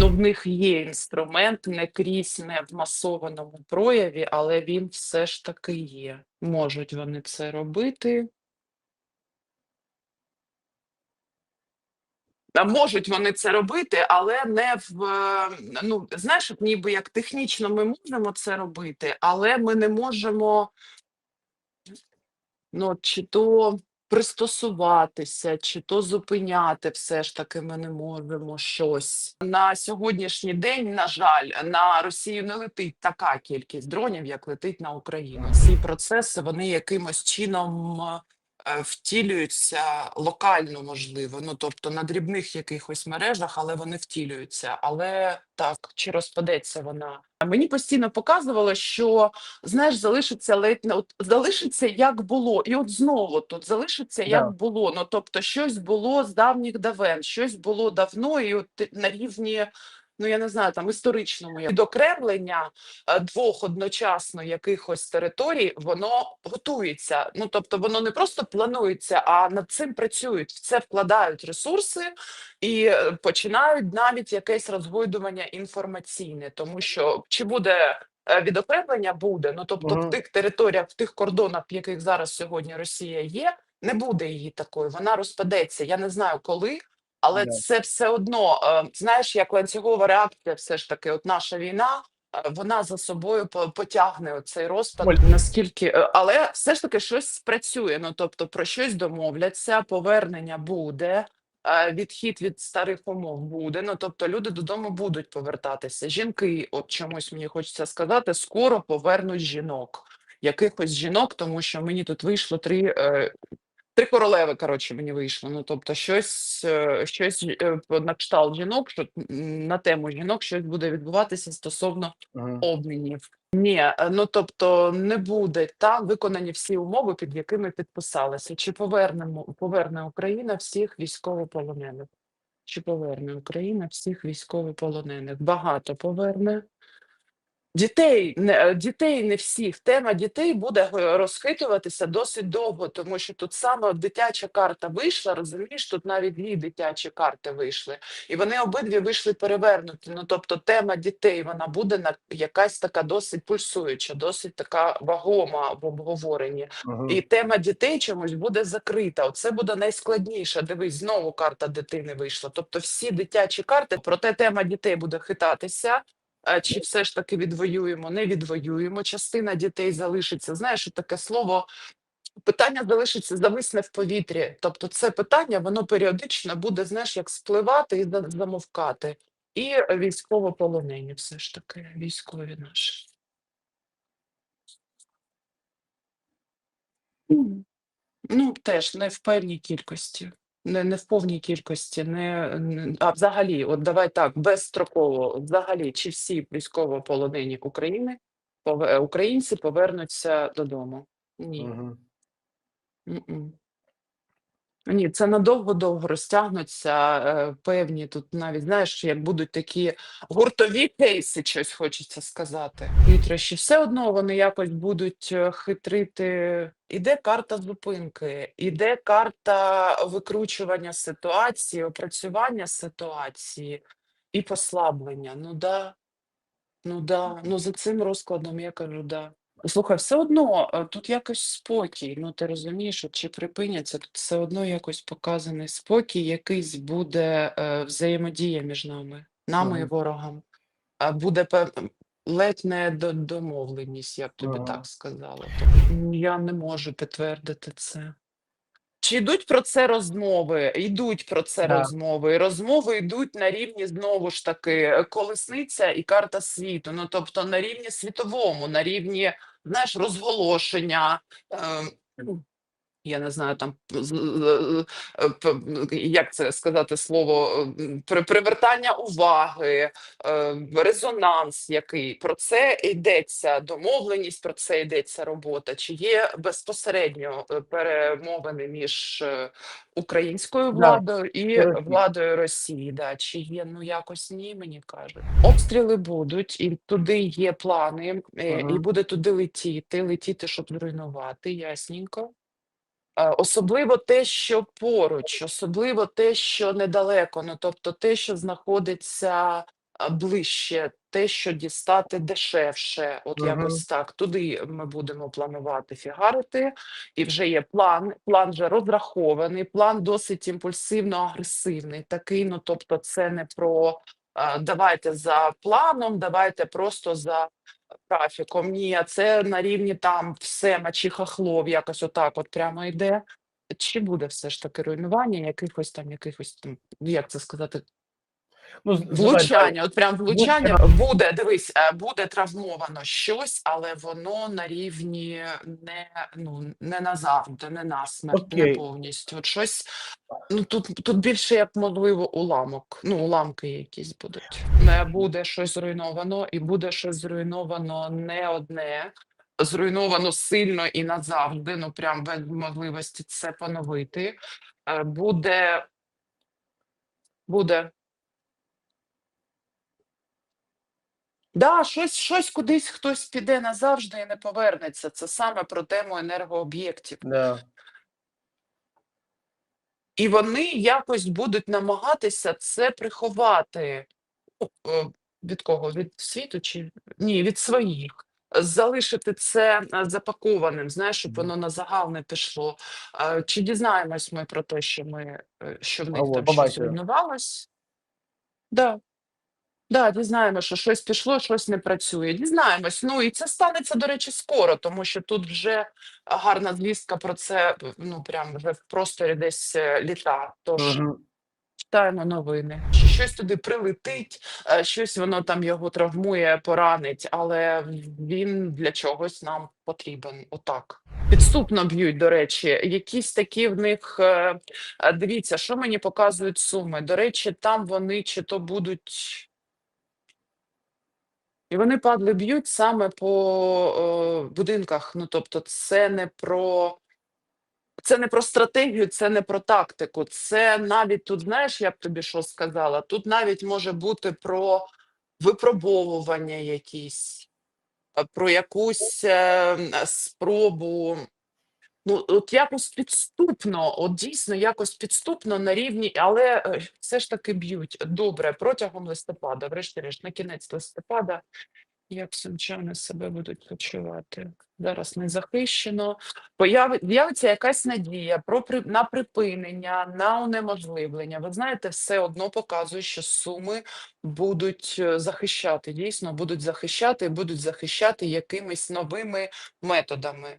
Ну, в них є інструмент, не крізь, не в масованому прояві, але він все ж таки є. Можуть вони це робити. Можуть вони це робити, але не в е, ну, знаєш, ніби як технічно ми можемо це робити, але ми не можемо ну, чи то пристосуватися, чи то зупиняти все ж таки ми не можемо щось. На сьогоднішній день, на жаль, на Росію не летить така кількість дронів, як летить на Україну. Ці процеси вони якимось чином втілюються локально, можливо. Ну тобто на дрібних якихось мережах, але вони втілюються. Але так, чи розпадеться вона? Мені постійно показувало, що знаєш, залишиться ледь не от залишиться як було, і от знову тут залишиться як Да. було. Ну тобто, щось було з давніх давен, щось було давно, і от на рівні. Ну, я не знаю, там історичному відокремлення е, двох одночасно якихось територій, воно готується. Ну тобто, воно не просто планується, а над цим працюють. В це вкладають ресурси і е, починають навіть якесь розгойдування інформаційне, тому що чи буде е, відокремлення, буде. Ну тобто, в тих територіях, в тих кордонах, в яких зараз сьогодні Росія є, не буде її такої. Вона розпадеться. Я не знаю коли. Але Да. це все одно, е, знаєш, як ланцюгова реакція, все ж таки, от наша війна, е, вона за собою по- потягне цей розпад. Оль. Наскільки, е, але все ж таки щось спрацює. Ну тобто про щось домовляться, повернення буде. е, Відхід від старих умов буде. Ну тобто люди додому будуть повертатися. Жінки, от чомусь мені хочеться сказати, скоро повернуть жінок, якихось жінок, тому що мені тут вийшло три е, Три королеви, коротше, мені вийшло. Ну, тобто, щось, е, щось е, на кшталт жінок, що на тему жінок щось буде відбуватися стосовно Мгм. обмінів. Ні, е, ну тобто не буде там виконані всі умови, під якими підписалися. Чи повернемо поверне Україна всіх військовополонених? Чи поверне Україна всіх військовополонених? Багато поверне. Дітей не е, дітей не всіх. Тема дітей буде е, розхитуватися досить довго, тому що тут саме дитяча карта вийшла. Розумієш, тут навіть дві дитячі карти вийшли, і вони обидві вийшли перевернуті. Ну тобто, тема дітей вона буде на якась така досить пульсуюча, досить така вагома в обговоренні. Мгм. І тема дітей чомусь буде закрита. Оце буде найскладніше. Дивись, знову карта дитини вийшла. Тобто, всі дитячі карти, проте тема дітей буде хитатися. Чи все ж таки відвоюємо, не відвоюємо. Частина дітей залишиться. Знаєш, таке слово питання залишиться зависне в повітрі. Тобто, це питання воно періодично буде, знаєш, як спливати і замовкати. І військовополонені, все ж таки, військові наші. Ну, теж не в певній кількості. Не, не в повній кількості, не, а взагалі, от давай так, безстроково, взагалі, чи всі військовополонені України, пове- українці повернуться додому? Ні. Угу. Ні, це надовго-довго розтягнуться е, певні тут навіть, знаєш, як будуть такі гуртові кейси, щось хочеться сказати. Хитрощі. Все одно вони якось будуть е, хитрити. Іде карта зупинки, іде карта викручування ситуації, опрацювання ситуації і послаблення. Ну да, ну да. Ну за цим розкладом я кажу, да. Слухай, все одно е, тут якось спокій. Ну ти розумієш, от чи припиняться, тут все одно якось показаний спокій, якийсь буде е, взаємодія між нами, нами і Мгм. ворогом. А буде пев... ледь не до- домовленість, я б тобі Ага. так сказала. Тобто я не можу підтвердити це. Чи йдуть про це розмови? Йдуть про це Да. розмови. І розмови йдуть на рівні знову ж таки е, колесниця і карта світу. Ну тобто на рівні світовому, на рівні знаєш, розголошення. Е, я не знаю, там е, п- як це сказати слово, при- привертання уваги, е, резонанс який. Про це йдеться домовленість, про це йдеться робота. Чи є безпосередньо е, перемовини між е, українською владою і владою Росії? Да? Чи є? Ну якось ні, мені кажуть. Обстріли будуть, і туди є плани, е, і буде туди летіти, летіти, щоб зруйнувати, ясненько. Е, Особливо те, що поруч, особливо те, що недалеко, ну тобто те, що знаходиться ближче, те, що дістати дешевше, от Мгм. якось так. Туди ми будемо планувати фігарити. І вже є план. План вже розрахований, план досить імпульсивно-агресивний. Такий, ну тобто, це не про давайте за планом, давайте просто за графіком. Ні, це на рівні там все мачі хохлов, якось отак от прямо йде. Чи буде все ж таки руйнування якихось там, якихось там, ну як це сказати, Ну, влучання, от прям влучання буде, дивись, е, буде травмовано щось, але воно на рівні не, ну, не назавжди, не насмерть, не повністю. От щось, ну тут, тут більше як можливо уламок, ну уламки якісь будуть. Не буде щось зруйновано, і буде щось зруйновано не одне, зруйновано сильно і назавжди, ну прям без можливості це поновити. Е, Буде, буде. Да, щось, щось кудись хтось піде назавжди і не повернеться. Це саме про тему енергооб'єктів. Да. І вони якось будуть намагатися це приховати. Е, Від кого? Від світу чи ні, від своїх. Залишити це е, запакованим, знаєш, щоб воно на загал не пішло. Чи дізнаємось ми про те, що ми е, що в них Алло, там щось побачили. руйнувалось? Да. Да, дізнаємося, що щось пішло, щось не працює. Дізнаємось. Ну і це станеться, до речі, скоро, тому що тут вже гарна звістка про це, ну прям вже в просторі десь е, літа. Тож Мгм. читаємо новини. Чи щось туди прилетить, е, щось воно там його травмує, поранить, але він для чогось нам потрібен. Отак. Підступно б'ють, до речі, якісь такі в них. е, е, Дивіться, що мені показують суми. До речі, там вони чи то будуть. І вони падли б'ють саме по е, будинках. Ну тобто, це не про. Це не про стратегію, це не про тактику. Це навіть тут, знаєш, я б тобі що сказала? Тут навіть може бути про випробовування якісь, про якусь е, спробу. Ну, от якось підступно, от дійсно якось підступно на рівні, але е, все ж таки б'ють добре протягом листопада, врешті-решт, на кінець листопада, як сумчани себе будуть почувати. Зараз не захищено. Появи, з'явиться якась надія про при, на припинення, на унеможливлення. Ви знаєте, все одно показує, що суми будуть е, захищати, дійсно будуть захищати будуть захищати якимись новими методами.